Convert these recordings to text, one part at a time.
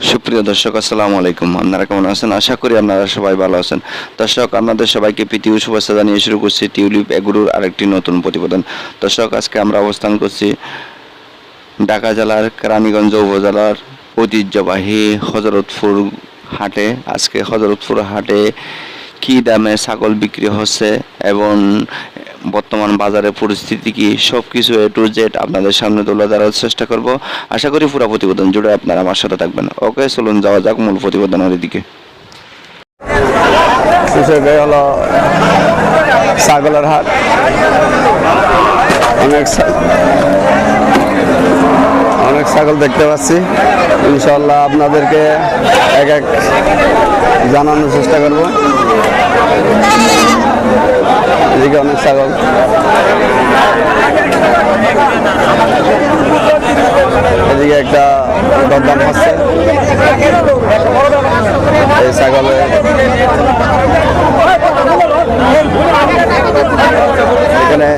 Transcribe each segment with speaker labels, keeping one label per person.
Speaker 1: সুপ্রিয় দর্শক, আসসালামু আলাইকুম। আপনারা কেমন আছেন? আশা করি আপনারা সবাই ভালো আছেন। দর্শক, আপনাদের সবাইকে ও শুভেচ্ছা জানিয়ে শুরু করছি টিউলিপ এগুরুর আরেকটি নতুন প্রতিবেদন। দর্শক, আজকে আমরা অবস্থান করছি ঢাকা জেলার কেরানীগঞ্জ উপজেলার ঐতিহ্যবাহী হজরতপুর হাটে। আজকে হজরতপুর হাটে কি দামে ছাগল বিক্রি হচ্ছে এবং বর্তমান বাজারের পরিস্থিতি কি? সব কিছু এ টু জেড আপনাদের সামনে তুলে ধরার চেষ্টা করব। আশা করি পুরো প্রতিবেদন জুড়ে আপনারা আমার সাথে থাকবেন। ওকে, চলুন যাওয়া যাক মূল প্রতিবেদনের দিকে।
Speaker 2: হলো ছাগলের হাট। অনেক অনেক ছাগল দেখতে পাচ্ছি। ইনশাল্লাহ আপনাদেরকে এক এক জানানোর চেষ্টা করব। এদিকে অনেক ছাগল। এদিকে একটা দরদাম হচ্ছে। এই ছাগলের এখানে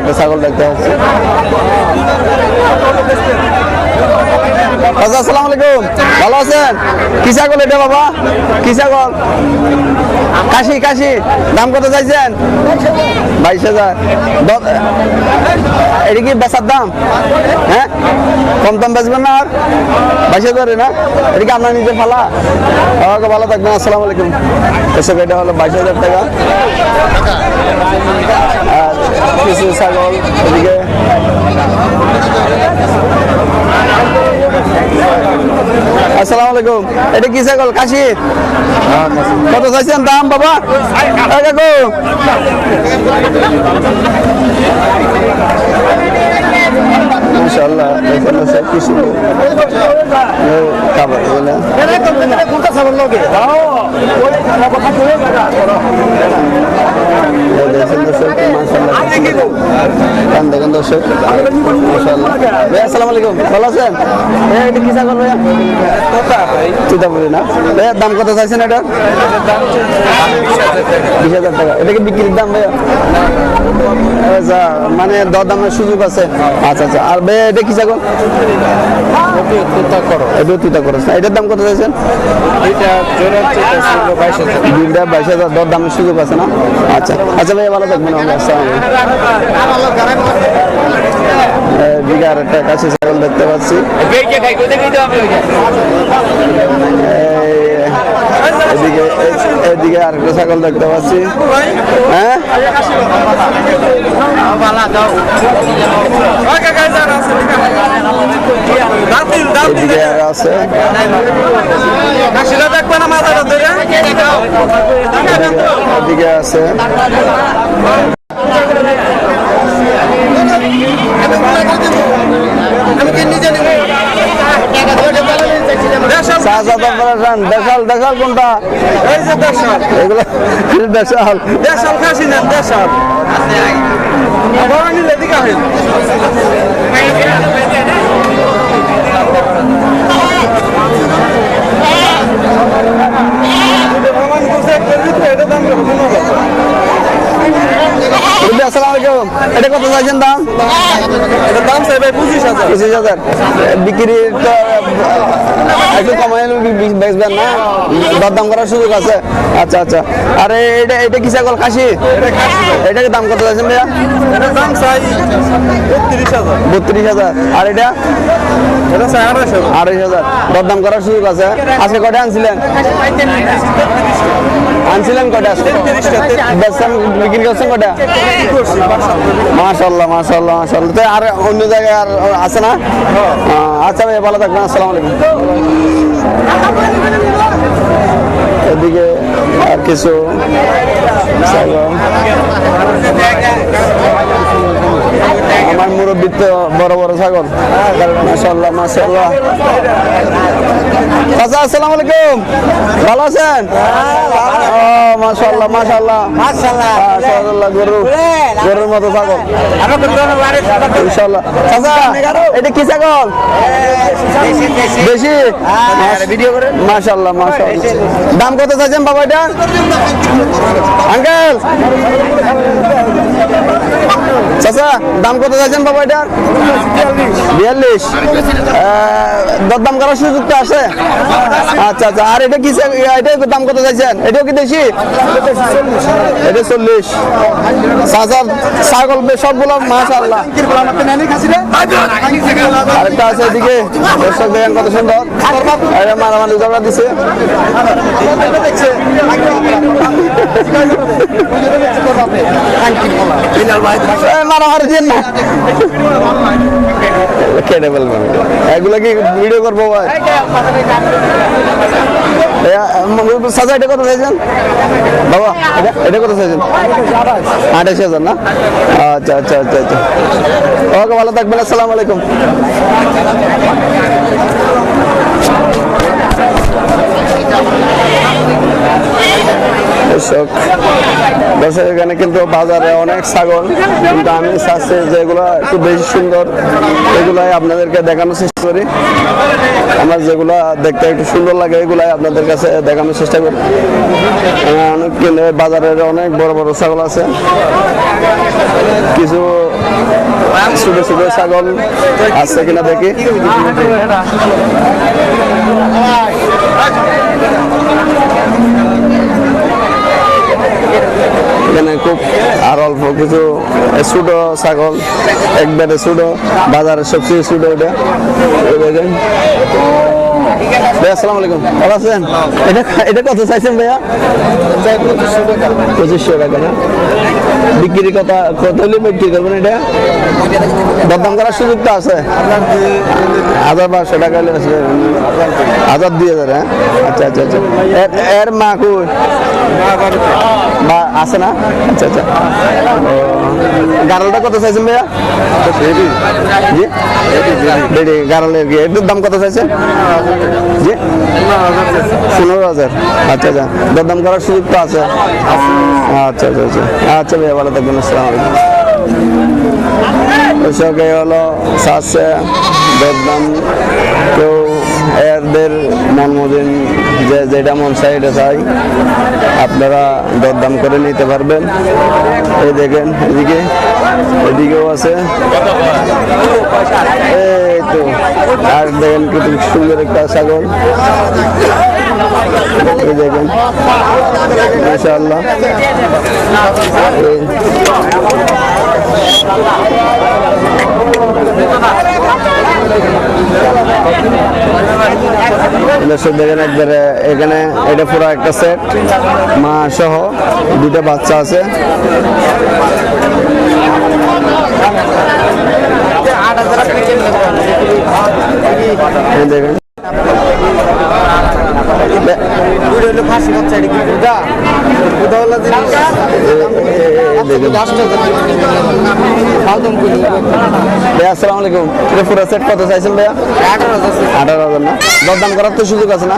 Speaker 2: একটা ছাগল দেখতে পাচ্ছি। আচ্ছা আসসালামু আলাইকুম। ভালো আছেন? কি ছাগল এটা বাবা? কি ছাগল? কাশি কাশি দাম কত চাইছেন? বাইশ হাজার। এটা কি বেচার দাম? হ্যাঁ? কম দাম বেচবেন না আর? বাইশ হাজারে না? এটা কি আপনার নিজের ফালা? আমাকে ভালো থাকবেন, আসসালামু আলাইকুম। এসব এটা হলো বাইশ হাজার টাকা। আর কিছু ছাগল এদিকে। আসসালামু আলাইকুম। এটা কি ছাগল? কাশি কত চাইছেন দাম বাবা? কাকু। ইনশাআল্লাহ এখানে সব কিছু খাবার এগুলো এই দেখেন দর্শক, মাশাআল্লাহ। কান দেখেন দর্শক। আসসালামু আলাইকুম। ভালো আছেন? এটা কি ছাগল ভাইয়া? তোতাপুরি না? দাম কত চাইছেন এটা? বিশ হাজার টাকা। এটা কি বিক্রির দাম ভাইয়া? মানে দর দামের সুযোগ আছে। আচ্ছা আচ্ছা। আর ভাইয়া এটা কি ছাগল? এটা করো এটার দাম কত চাইছেন? দুইটা বাইশ হাজার। দর দামের সুযোগ আছে না? আচ্ছা। আচ্ছা ভাইয়া ভালো থাকবেন। দিকে আর একটা কাছে ছাগল দেখতে পাচ্ছি। এদিকে এদিকে আর একটা ছাগল দেখতে পাচ্ছি। হ্যাঁ? এদিকে আছে। এদিকে আছে। শাহজাদ অপারেশন দেশাল দেশাল কোনটা? এগুলো দেশাল।
Speaker 3: দেশাল খাসি নেন দেশাল। নিলে দিকে হয়
Speaker 2: আসসালামু এটা কত চাইছেন
Speaker 3: চাই ভাই পঁচিশ হাজার।
Speaker 2: পঁচিশ হাজার। বিক্রি তো একটু কমাই বেচবেন না? দরদাম করার সুযোগ আছে? আচ্ছা আচ্ছা। আর এটা এটা কি ছাগল? খাসি? এটাকে দাম কত চাইছেন ভাইয়া?
Speaker 3: দাম চাই বত্রিশ হাজার।
Speaker 2: বত্রিশ হাজার। আর এটা?
Speaker 3: এটা চাই আড়াইশ হাজার।
Speaker 2: আড়াইশ হাজার। দরদাম করার সুযোগ আছে? আজকে কটা আনছিলেন? আনছিলেন কটা বেচছেন বিক্রি করছেন কটা মাশাল্লাহ মাশাল্লাহ মাশাল্লাহ তো আর অন্য জায়গায় আর আছে না? আচ্ছা ভাই ভালো থাকবেন, আসসালামু আলাইকুম। এদিকে আর কিছু। আমার মুরব্বী তো বড় বড় ছাগল। মাশাল্লাহ মাশাল্লাহ চাচা আসসালামু আলাইকুম। ভালো আছেন? ও মাশাল্লাহ মাশাল্লাহ মাশাল্লাহ গরু। গরুর মতো ছাগল। ইনশাল্লাহ চাচা এটা কি ছাগল? বেশি মাশাল্লাহ মাশাল্লাহ দাম কত চাইছেন বাবা এটা? আঙ্কেল? চাচা দাম কত বাবা এটার বিয়াল্লিশ। দরদাম করার সুযোগ তো আছে? আচ্ছা আচ্ছা আর এটা কি এটা দাম কত এটাও কি দেশি? এটা চল্লিশ। ছাগল সবগুলো মাশাআল্লাহ। আরেকটা আছে এদিকে দর্শক দেখেন কত সুন্দর। এটা মারামারি দিছে। মারামারি এগুলো কি ভিডিও করব? সাজা এটা কত চাইছেন? বাবা এটা- কত চাইছেন? আঠাশ হাজার না? আচ্ছা আচ্ছা আচ্ছা আচ্ছা। ওকে, ভালো থাকবেন, আসসালামু আলাইকুম। দর্শক দর্শক এখানে কিন্তু বাজারে অনেক ছাগল, কিন্তু আমি চাচ্ছি যেগুলো একটু বেশি সুন্দর, এগুলাই আপনাদেরকে দেখানোর চেষ্টা করি। আমার যেগুলা দেখতে একটু সুন্দর লাগে, এগুলাই আপনাদের কাছে দেখানোর চেষ্টা করি। অনেক বাজারের অনেক বড় বড় ছাগল আছে। কিছু ছোট ছোট ছাগল আছে কিনা দেখি। এখানে খুব আর অল্প কিছু ছোটো ছাগল একবারে ছোটো বাজারের সবচেয়ে ছোটো এটা। দেখেন। ভাই আসসালামু আলাইকুম। ভালো আছেন? এটা এটা কত চাইছেন ভাইয়া? পঁচিশশো টাকা না? বিক্রি কথা কত হলে বিক্রি করবেন এটা? দরদাম করার সুযোগ তো আছে। হাজার বারোশো টাকা হলে আছে। হাজার দুই হাজার হ্যাঁ? আচ্ছা আচ্ছা আচ্ছা। এর এর মা কই? বা আছে না? আচ্ছা আচ্ছা। গারলটা কত চাইছেন ভাইয়া? জি? গারলের কি এটার দাম কত চাইছেন? জি? পনেরো হাজার। আচ্ছা আচ্ছা। দরদাম করার সুযোগ তো আছে। আচ্ছা আচ্ছা আচ্ছা। আচ্ছা ভাইয়া, ভালো থাকবেন। আসসালাম আলাইকুম। কৃষকে হলো সাতশো দরদাম, কেউ এদের মন যে যেটা মন চাই এটা চাই। আপনারা দরদাম করে নিতে পারবেন। এই দেখেন, এদিকে, এদিকেও আছে। এই তো, আর দেখেন কত সুন্দর একটা ছাগল। এই দেখেন দর্শক দেখেন একবারে এখানে এটা পুরো একটা সেট মা সহ দুটো বাচ্চা আছে। দেখেন। দে-
Speaker 3: ফাঁসি হচ্ছে এটা কি বুঝা? বুঝা হলো জিনিস
Speaker 2: এই দেখেন। ভাইয়া আসসালামু আলাইকুম। এটা পুরো চাইছেন ভাইয়া?
Speaker 3: আঠারো হাজার
Speaker 2: না? দরদাম করার তো সুযোগ আছে না?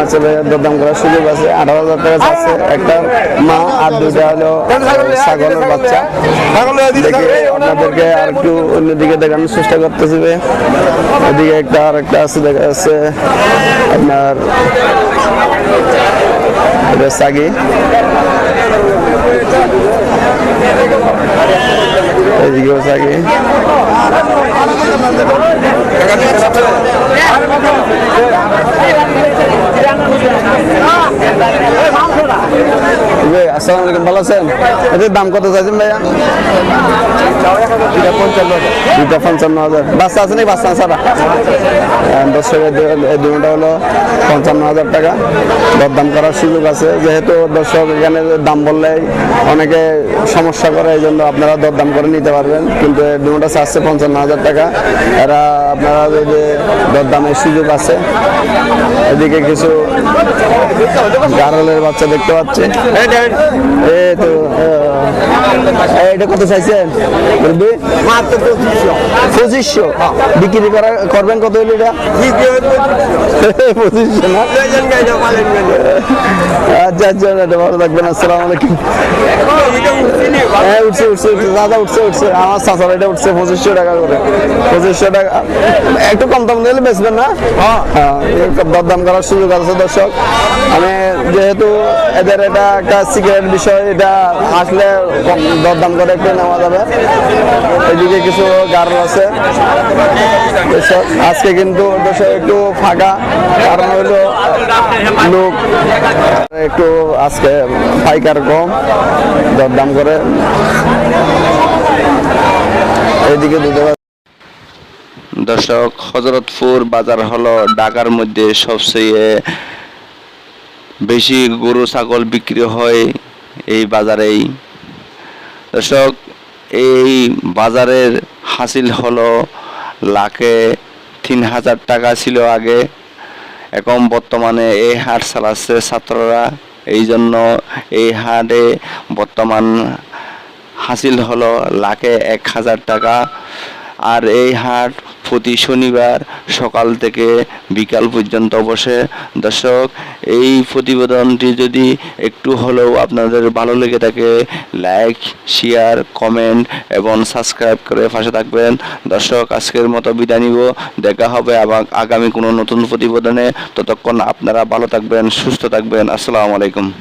Speaker 2: আচ্ছা ভাইয়া, দরদাম করার সুযোগ আছে। আঠারো হাজার টাকা মা আর দুইটা হলো ছাগলের বাচ্চা। আপনাদেরকে আর একটু অন্যদিকে দেখানোর চেষ্টা করতেছি ভাই এদিকে একটা আর একটা আছে, দেখা যাচ্ছে আপনার এটা সাগি। এদিকেও আগে ভাই, ভালো আছেন? এদের দাম কত চাইছেন ভাইয়া? পঞ্চান্ন হাজার। বাচ্চা বাচ্চা ছাড়া পঞ্চান্ন হাজার টাকা। দরদাম করার সুযোগ আছে। যেহেতু দর্শক এখানে দাম বললে অনেকে সমস্যা করে এই জন্য আপনারা দরদাম করে নিতে পারবেন। কিন্তু চাচ্ছে পঞ্চান্ন হাজার টাকা। এরা আপনারা যদি দরদামের সুযোগ আছে, এদিকে কিছু গারলের বাচ্চা দেখতে পাচ্ছি। এই তো আহ, এটা কত চাইছেন? বলবি
Speaker 3: মাত্র পঁচিশশো।
Speaker 2: পঁচিশশো বিক্রি করা করবেন কত হইল এটা? পঁচিশশো না? আচ্ছা আচ্ছা এটা ভালো থাকবেন আসসালামু আলাইকুম। হ্যাঁ উঠছে উঠছে উঠছে দাদা উঠছে উঠছে। আমার চাচার এটা উঠছে পঁচিশশো টাকা করে। পঁচিশশো টাকা। একটু কম দাম দিলে বেচবেন না? হ্যাঁ। দরদাম করার সুযোগ আছে দর্শক। আমি যেহেতু এদের এটা একটা রেটের বিষয় এটা আসলে দরদাম করে এদিকে কিছু গারল আছে। আজকে কিন্তু একটু ফাঁকা, কারণ হলো লোক একটু আজকে পাইকার কম, দরদাম করে। দুধের
Speaker 1: দর্শক, হজরতপুর বাজার হলো ঢাকার মধ্যে সবচেয়ে বেশি গরু, ছাগল বিক্রি হয় এই বাজারেই। দর্শক, এই বাজারের হাসিল হলো লাখে তিন হাজার টাকা ছিল আগে। এখন বর্তমানে এই হাট চালাচ্ছে ছাত্ররা। এই জন্য এই হাটে বর্তমান হাসিল হলো লাখে এক হাজার টাকা। আর এই হাট প্রতি শনিবার সকাল থেকে বিকাল পর্যন্ত বসে। দর্শক, এই প্রতিবেদনটি যদি একটু হলেও আপনাদের ভালো লেগে থাকে, লাইক, শেয়ার, কমেন্ট এবং সাবস্ক্রাইব করে পাশে থাকবেন। দর্শক, আজকের মতো বিদায় নিব। দেখা হবে আবার আগামী কোনো নতুন প্রতিবেদনে। ততক্ষণ আপনারা ভালো থাকবেন, সুস্থ থাকবেন। আসসালামু আলাইকুম।